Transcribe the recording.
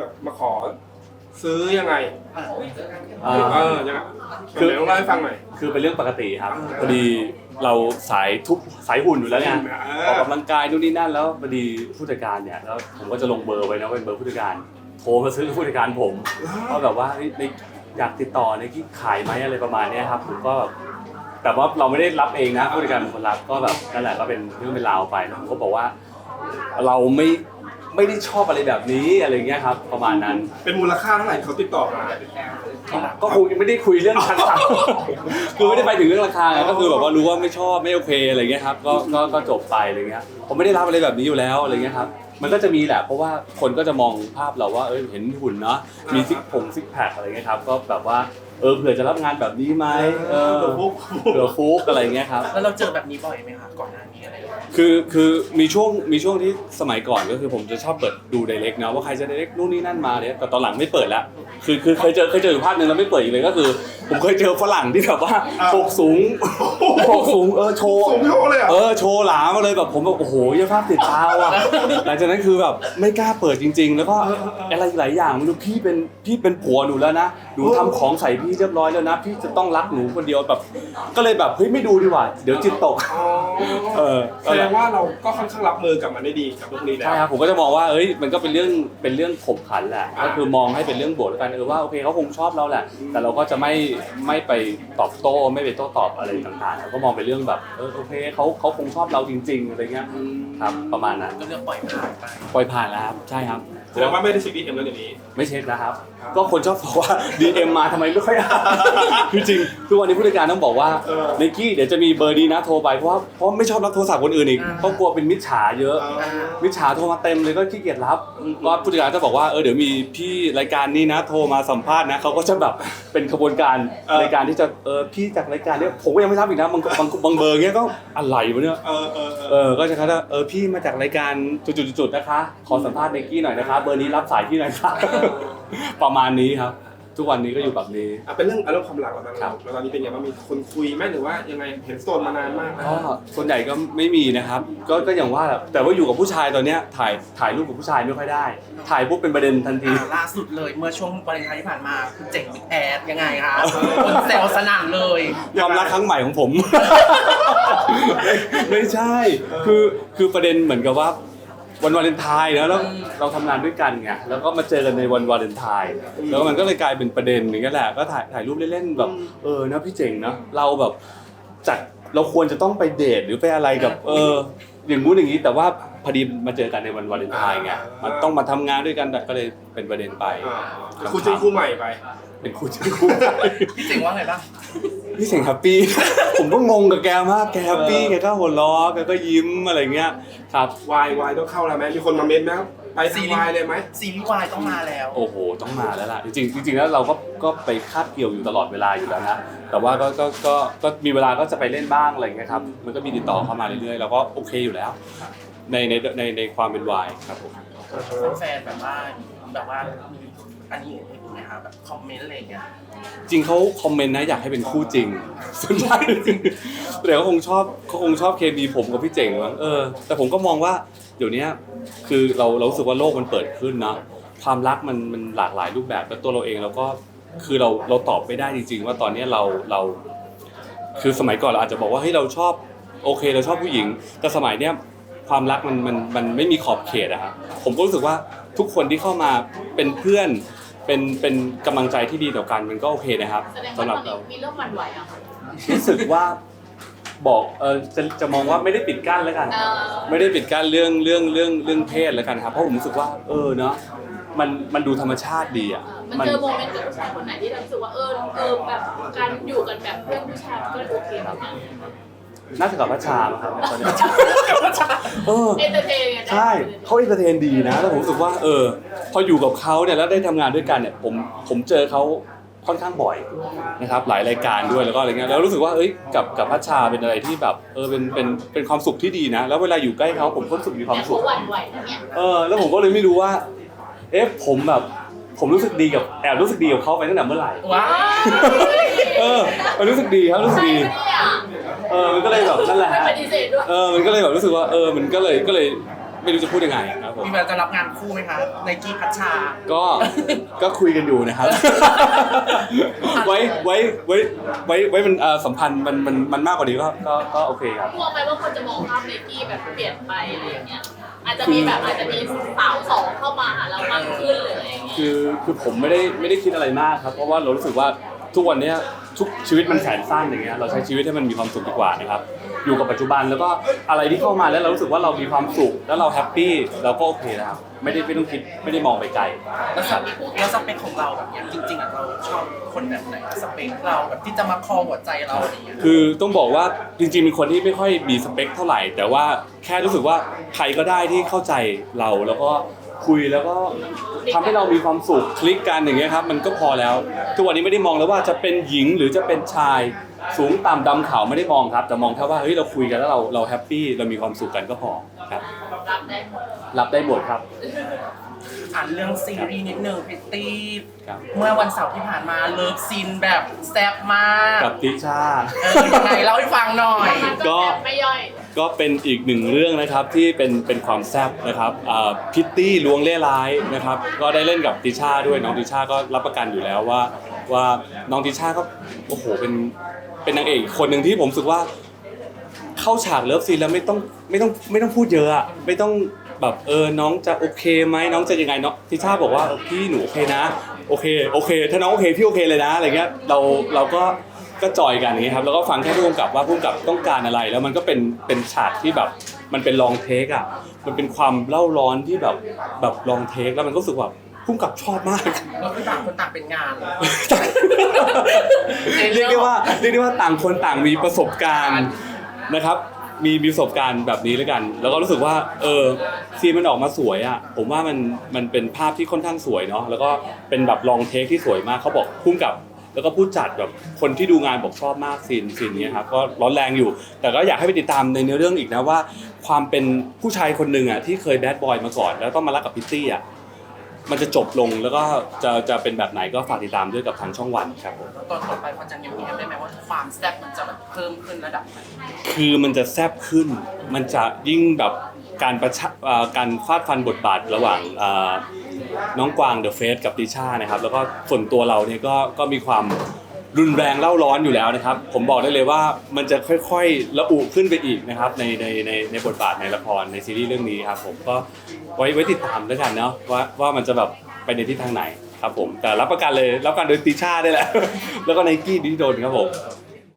แบบมาขอ ซื้อยังไงอ่าเออ ยังไงคือเดี๋ยวเล่าให้ฟังหน่อย คือเป็นเรื่องปกติครับพอดีเราสายทุกสายหุ่นอยู่แล้วไงเอออกอกำลังกายนู่นนี่นั่นแล้วพอดีผู้จัดการเนี่ยแล้วผมก็จะลงเบอร์ไว้นะเป็นเบอร์ผู้จัดการโทรมาซื้อผู้จัดการผมว่าแบบว่าเฮ้ยในอยากติดต่อในที่ขายไหมอะไรประมาณเนี้ยครับผมก็แบบแต่ว่าเราไม่ได้รับเองนะผู้จัดการเป็นคนรับก็แบบนั่นแหละก็เป็นเรื่องเป็นราวไปแล้วผมก็บอกว่า เราไม่ ไม่ได้ชอบอะไรแบบนี้อะไรเงี้ยครับ ประมาณนั้น เป็นมูลค่าเท่าไหร่เขาติดต่อมาก็คงยังไม่ได้คุยเรื่องราคาคือไม่ได้ไปถึงเรื่องราคาไงก็คือแบบว่ารู้ว่าไม่ชอบไม่โอเคอะไรเงี้ยครับก็ก็ก็จบไปอะไรเงี้ยผมไม่ได้รับอะไรแบบนี้อยู่แล้วอะไรเงี้ยครับมันก็จะมีแหละเพราะว่าคนก็จะมองภาพเราว่าเออเห็นหุ่นเนาะมีซิกผงซิกแพคอะไรเงี้ยครับก็แบบว่าเออเผื่อจะรับงานแบบนี้ไหมเออเออฟุกเผื่อฟุกอะไรเงี้ยครับแล้วเราเจอแบบนี้บ่อยไหมคะก่อนหน้านี้ อะไรอย่างเงี้ยคือคือมีช่วงมีช่วงที่สมัยก่อนก็คือผมจะชอบเปิดดูไดเรกนะว่าใครจะไดเรกนู่นนี่นั่นมาเนี่ยแต่ตอนหลังไม่เปิดแล้วคือคือเคยเจอเคยเจออยู่ภาคหนึ่งแล้วไม่เปิดอีกเลยก็คือ ผมเคยเจอฝรั่งที่แบบว่าปกสูง ปกสูงเออโชว์สูงโชว์เลยเหรเออะอโชว์หลามาเลยแบบผมแบบโอ้โหยังภาพติดตาว่ะหลังจากนั้นคือแบบไม่กล้าเปิดจริง ๆ แล้วก็อะไรหลายอย่างไม่รู้พี่เป็นพี่เป็นผัวหนูแล้วนะหนูทำของใส่พี่เรียบร้อยแล้วนะพี่จะต้องรักหนูคนเดียวแบบ ก็เลยแบบเฮ้ยไม่ดูดีกว่า เดี๋ยวจิตตกอ๋อเออแสดงว่าเราก็ค่อนข้างรับมือกับมันได้ดีกับพวกนี้แล้วใช่ครับผมก็จะมองว่าเอ้ยมันก็เป็นเรื่องเป็นเรื่องขบขันแหละก็คือมองให้เป็นเรื่องบวกแล้วกันเออว่าโอเคเขาคงชอบเราแหละ แต่เราก็จะไม่ไม่ไปตอบโต้ไม่ไปโต้ตอบอะไรต่างๆเราก็มองเป็นเรื่องแบบเออโอเคเขาเขาคงชอบเราจริง ๆอะไรเงี้ยครับประมาณนั้นก็เลือกปล่อยผ่านไปปล่อยผ่านแล้วครับใช่ครับ แสดงว่าไม่ได้เช็คดีเอ็มแล้วเดี๋ยวนี้ ไม่เช็คนะครับ ก็คนชอบบอกว่า DM มาทำไมไม่ค่อยอ่านคือจริงทุกวันนี้ผู้จัดการต้องบอกว่าเออไนกี้เดี๋ยวจะมีเบอร์ดีนะโทรไปเพราะว่าเพราะไม่ชอบรับโทรศัพท์คนอื่นอีกอ่า เพราะกลัวเป็นมิจฉาเยอะ มิจฉาโทรมาเต็มเลยก็ขี้เกียจรับก็ผู้จัดการจะบอกว่าเออเดี๋ยวมีพี่รายการนี้นะโทรมาสัมภาษณ์นะเขาก็จะแบบเป็นขบวนการเออ รายการที่จะเออพี่จากรายการเนี้ยผมก็ยังไม่ทราบอีกนะบางบางบางเบอร์เงี้ยก็อะไรวะเนี่ย เออเออเอเอออก็จะเขาจะเออพี่มาจากรายการจุดๆๆนะคะ ขอสัมภาษณ์ไนกี้หน่อยนะคะเบอร์นี้รับสายที่หน่อยค่ะประมาณนี้ครับ ทุกวันนี้ก็อยู่แบบนี้ อะเป็นเรื่องอารมณ์ความรักแล้วบ้างครัเราบแล้วตอนนี้เป็นไงบ้างมีคนคุยไหมหรือว่ายังไงเห็นโซนมานานมากแล้วก็ส่วนใหญ่ก็ไม่มีนะครับ ก็ก็อย่างว่าแหละแต่ว่าอยู่กับผู้ชายตอนเนี้ยถ่ายถ่ายรูปกับผู้ชายไม่ค่อยได้ ถ่ายปุ๊บเป็นประเด็นทันที อ่าล่าสุดเลยเมื่อช่วงวาเลนไทน์ที่ผ่านมาคุณเจ๋งบิ๊กแอดยังไงคะคนแซวสนั่นเลยความรักครั้งใหม่ของผม ไม่ใช่ คือคือประเด็นเหมือนกับว่า วันวาเลนไทน์นะแล้วเราทำงานด้วยกันไงแล้วก็มาเจอกันในวันวาเลนไทน์แล้วมันก็เลยกลายเป็นประเด็นอย่างนี้ยแหละก็ถ่ายถ่ายรูปเล่นๆแบบเออนะพี่เจ๋งนะเราแบบจัดเราควรจะต้องไปเดทหรือไปอะไรกับ เออ อย่างงู้นอย่างนี้แต่ว่าพอดีมาเจอกันในวันวาเลนไทน์ไงมันต้องมาทำงานด้วยกันก็เลยเป็นประเด็นไป อ่าคู่จิ้นคู่ใหม่ไป เป็นคู่จิ้นคู่ พี่เจ๋งว่าไงบ้าง พี่เสียงแฮปปี้ ผมก็งงกับแกมากแกแฮปปี้แกก็หัวเราะแกก็ยิ้มอะไรเงี้ยครับ วายวายต้องเข้าแล้วไหมมีคนมาเม้นต์ไหมครับไปซีวายเลยไหมซีรีส์วายต้องมาแล้ว โอ้โห ต้องมาแล้วล่ะ จริงๆจริงๆแล้วเราก็ก็ไปคาบเกี่ยวอยู่ตลอดเวลาอยู่แล้วนะ แต่ว่าก็ก็ก็ก็มีเวลาก็จะไปเล่นบ้างอะไรเงี้ยครับ มันก็มีติดต่อเข้ามาเรื่อยๆเราก็โอเคอยู่แล้ว ในในในในความเป็นวายครับผม แฟนๆแบบว่าแบบว่ามี อันนี้เห็นไหมคะแบบคอมเมนต์อะไรอย่างเงี้ย จริงเขาคอมเมนต์นะอยากให้เป็นคู่จริงส่วนใหญ่แต่เขาคงชอบเขาคงชอบเคมีผมกับพี่เจ๋งมั้งเออแต่ผมก็มองว่าเดี๋ยวเนี้ยคือเราเรารู้สึกว่าโลกมันเปิดขึ้นนะความรักมันมันหลากหลายรูปแบบแล้วตัวเราเองเราก็คือเราเราตอบไม่ได้จริง ๆ ว่าตอนเนี้ยเราเรา คือสมัยก่อนเราอาจจะบอกว่าเฮ้ยเราชอบโอเคเราชอบผู้หญิง แต่สมัยเนี้ยความรักมันมันมันไม่มีขอบเขตอะครับผมก็รู้สึกว่าทุกคนที่เข้ามาเป็นเพื่อน เป็นเป็นกำลังใจที่ดีต่อกันมันก็โอเคนะครับแสดงสำหว่ารับตอนเรานี้มีเรื่องหวันไหวอะรู้สึกว่าบอกเออจะจะมองว่าไม่ได้ปิดกั้นแล้วกัน เออไม่ได้ปิดกั้นเรื่องเรื่องเรื่องเรื่องเพศแล้วกันครับเพราะผมรู้สึกว่าเออเนาะมันมันดูธรรมชาติดีอะ มันเจอโมเมนต์กับผู้ชายคนไหนที่เรารู้สึกว่าเออเออแบบการอยู่กันแบบเพื่อนผู้ชายมันก็โอเคแบบนั้นน่าจะกับพัชชามั้งครับตอนเนี้ยเออ เอนเตอร์เทนไงใช่เขาเอนเตอร์เทนดีนะ แล้วผมรู้สึกว่าเออ พออยู่กับเขาเนี่ยแล้วได้ทำงานด้วยกันเนี่ยผมผมเจอเขาค่อนข้างบ่อยนะครับหลายรายการด้วยแล้วก็อะไรเงี้ยแล้วรู้สึกว่าเอ้ยกับกับพัชชาเป็นอะไรที่แบบเออเป็นเป็นเป็นความสุขที่ดีนะ แล้วเวลาอยู่ใกล้เขาผมก็รู้สึกมีความแต่สุเขาขหวั่นไหวนะเนี่ยเออแล้วผมก็เลยไม่รู้ว่า เอ๊ะผมแบบผมรู้สึกดีกับแอบรู้สึกดีกับเขาไปตั้งแต่เมื่อไหร่ ว้าวเออมันรู้สึกดีครับรู้สึกใช่ดีปะเนี่ยเออมันก็เลยแบบนั่นแหละไม่ฮะปฏิเสธด้วย เออมันก็เลยแบบรู้สึกว่าเออมันก็เลยก็เลย ไม่รู้จะพูดยังไงครับผมมีเวลาจะรับงานคู่ไหมคะในกี้พัชชา ก็ก็คุยกันอยู่นะครับ ไว้ไว้ไว้ไว้ไว้มันเอ่อสัมพันธ์มันมันมันมากกว่านี้ก็ก็ก็โอเคครับ กลัวไหมว่าคนจะมองภาพเนกี้แบบเปลี่ยนไปอะไรอย่างเงี้ย อาจจะมีแบบอาจจะมีสาวสองเข้ามาหาเรามากขึ้นเลยอะไรอย่างเงี้ย คือคือผมไม่ได้ไม่ได้คิดอะไรมากครับ เพราะว่าเรารู้สึกว่าทุกวันเนี้ย ทุกชีวิตมันแสนสั้นอย่างเงี้ยเราใช้ชีวิตให้มันมีความสุขดีกว่านะครับอยู่กับปัจจุบันแล้วก็อะไรที่เข้ามาแล้วเรารู้สึกว่าเรามีความสุขแล้วเราแฮปปี้เราก็โอเคแล้วครับไม่ได้ไม่ต้องคิดไม่ได้มองไปไกลแล้วสเปคแล้วสเปคของเราแบบเนี้ยจริงๆอะเราชอบคนแบบไหนสเปคเราแบบที่จะมาครองหัวใจเราอะไรอย่างเงี้ยคือต้องบอกว่าจริงๆเป็นคนที่ไม่ค่อยมีสเปคเท่าไหร่ แต่ว่าแค่รู้สึกว่าใครก็ได้ที่เข้าใจเราแล้วก็ คุยแล้วก็ทำให้เรามีความสุขคลิกกันอย่างเงี้ยครับมันก็พอแล้วทุกวันนี้ไม่ได้มองแล้วว่าจะเป็นหญิงหรือจะเป็นชายสูงต่ำดำขาวไม่ได้มองครับ แต่มองแค่ว่าเฮ้ยเราคุยกันแล้วเราเราแฮปปี้เรามีความสุขกันก็พอครับรับได้หมดรับได้หมดครับอ่านเรื่องซีรีส์นิดนึงพิตตี้ครับเมื่อวันเสาร์ที่ผ่านมาเลิฟซีนแบบแซ่บมากกับติชาเออยังไงเล่าให้ฟังหน่อยมันก็แบบไม่ย่อย ก็เป็นอีกหนึ่งเรื่องนะครับที่เป็นเป็นความแซ่บนะครับพิตตี้ลวงเล่ร้ายนะครับ ก็ได้เล่นกับติชาด้วยน้องติชาก็รับประกันอยู่แล้วว่า ว่าน้องติชาก็โอ้โหเป็นเป็นนางเอกคนหนึ่งที่ผมรู้สึกว่าเข้าฉากเลิฟซีนแล้วไม่ต้องไม่ต้องไม่ต้องพูดเยอะอะไม่ต้องแบบเออน้องจะโอเคไหมน้องจะยังไงเนาะติชาบอกว่าพี่หนูโอเคนะ โอเคโอเค ถ้าน้องโอเคพี่โอเคเลยนะอะไรเงี้ยเราเราก็ ก็จอยกันอย่างเงี้ยครับแล้วก็ฟังแค่ผู้กำกับว่าผู้กำกับต้องการอะไร แล้วมันก็เป็นเป็นฉากที่แบบมันเป็นลองเทคอะมันเป็นความเล่าร้อนที่แบบแบบลองเทคแล้วมันก็รู้สึกว่าผู้กำกับชอบมากก็คือต่างคนต่างเป็นงานเรียกได้ว่าเรียกได้ว่าต่างคนต่างมีประสบการณ์นะครับมีมีประสบการณ์แบบนี้แล้วกัน แล้วก็รู้สึกว่า เออซีนมันออกมาสวยอะ ผมว่ามันมันเป็นภาพที่ค่อนข้างสวยเนาะ แล้วก็เป็นแบบลองเทคที่สวยมาก เขาบอกพุ่มกับ แล้วก็ผู้จัดแบบคนที่ดูงานบอกชอบมากซีนซีนนี้ครับก็ร้อนแรงอยู่ แต่ก็อยากให้ไปติดตามในเนื้อเรื่องอีกนะว่า ความเป็นผู้ชายคนหนึ่งอะที่เคยแบดบอยมาก่อน แล้วต้องมารักกับพิตตี้อะมันจะจบลงแล้วก็จะจะเป็นแบบไหนก็ฝากติดตามด้วยกับทางช่องวันครับผมตอนต่อไปพอจะเงียบๆได้ไหมว่าความแซ่บมันจะแบบเพิ่มขึ้นระดับไหนคือมันจะแซบขึ้น มันจะยิ่งแบบการประชะเอ่อการฟาดฟันบทบาทระหว่างเอ่อ น้องกวางเดอะเฟสกับดิชานะครับแล้วก็ส่วนตัวเราเนี่ยก็ก็มีความรุนแรงเล่าร้อนอยู่แล้วนะครับ ผมบอกได้เลยว่ามันจะค่อยๆระอุขึ้นไปอีกนะครับในในในในบทบาทในละครในซีรีส์เรื่องนี้ครับผมก็ไว้ไว้ติดตามแล้วยกันเนาะว่าว่ามันจะแบบไปในทิศทางไหนครับผมแต่รับประกันเลยรับประกันโดยติชาได้แหละ แล้วก็ไนกี้ดิโดนครับผม